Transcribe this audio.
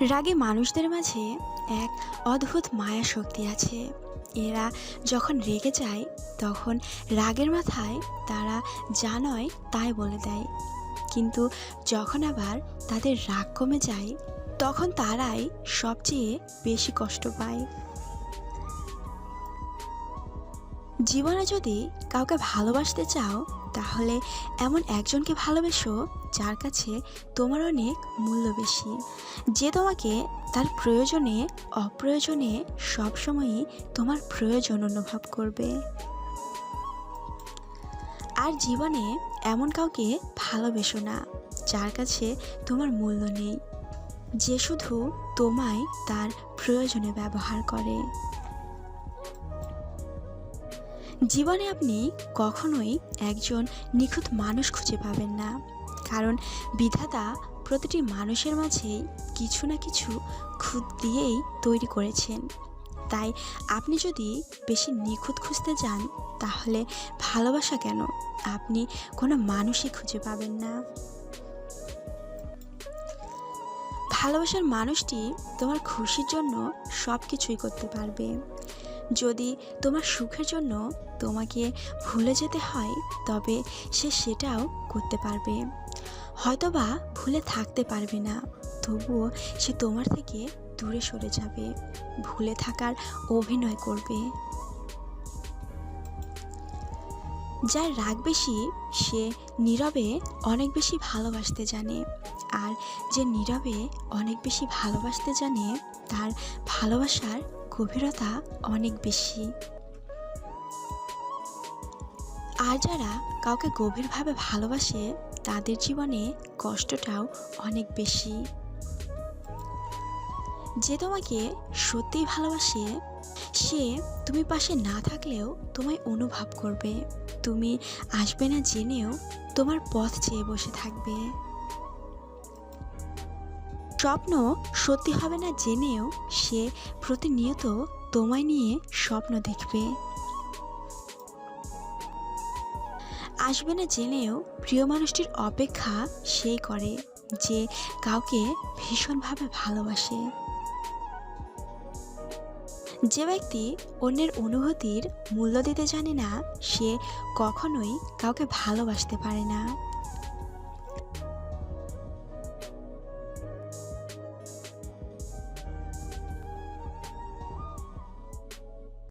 রাগে মানুষদের মাঝে এক অদ্ভুত মায়া শক্তি আছে। এরা যখন রেগে যায়, তখন রাগের মাথায় তারা যা নয় তাই বলে দেয়। কিন্তু যখন আবার তাদের রাগ কমে যায়, তখন তারাই সবচেয়ে বেশি কষ্ট পায়। জীবনে যদি কাউকে ভালোবাসতে চাও তাহলে এমন একজনকে ভালোবেসো যার কাছে তোমার অনেক মূল্য বেশি। যে তোমাকে তার প্রয়োজনে, অপ্রয়োজনে সবসময়ই তোমার প্রয়োজন অনুভব করবে। আর জীবনে এমন কাউকে ভালোবেসো না যার কাছে তোমার মূল্য নেই। যে শুধু তোমায় তার প্রয়োজনে ব্যবহার করে। জীবনে আপনি কখনোই একজন নিখুঁত মানুষ খুঁজে পাবেন না। কারণ বিধাতা প্রতিটি মানুষের মাঝেই কিছু না কিছু খুঁত দিয়েই তৈরি করেছেন। তাই আপনি যদি বেশি নিখুঁত খুঁজতে যান, তাহলে ভালোবাসা কেন? আপনি কোনো মানুষই খুঁজে পাবেন না। ভালোবাসার মানুষটি তোমার খুশির জন্য সব কিছুই করতে পারবে। যদি তোমার সুখের জন্য তোমাকে ভুলে যেতে হয়, তবে সে সেটাও করতে পারবে। হয়তোবা ভুলে থাকতে পারবে না, তবুও সে তোমার থেকে দূরে সরে যাবে, ভুলে থাকার অভিনয় করবে। যার রাগ বেশি, সে নীরবে অনেক বেশি ভালোবাসতে জানে। আর যে নীরবে অনেক বেশি ভালোবাসতে জানে, তার ভালোবাসার গভীরতা অনেক বেশি। আর যারা কাউকে গভীরভাবে ভালোবাসে, তাদের জীবনে কষ্টটাও অনেক বেশি। যে তোমাকে সত্যিই ভালোবাসে, সে তুমি পাশে না থাকলেও তোমায় অনুভব করবে। তুমি আসবে না জেনেও তোমার পথ চেয়ে বসে থাকবে। স্বপ্ন সত্যি হবে না জেনেও সে প্রতিনিয়ত তোমায় নিয়ে স্বপ্ন দেখবে। আসবে না জেনেও প্রিয় মানুষটির অপেক্ষা সেই করে যে কাউকে ভীষণভাবে ভালোবাসে। যে ব্যক্তি অন্যের অনুভূতির মূল্য দিতে জানে না, সে কখনোই কাউকে ভালোবাসতে পারে না।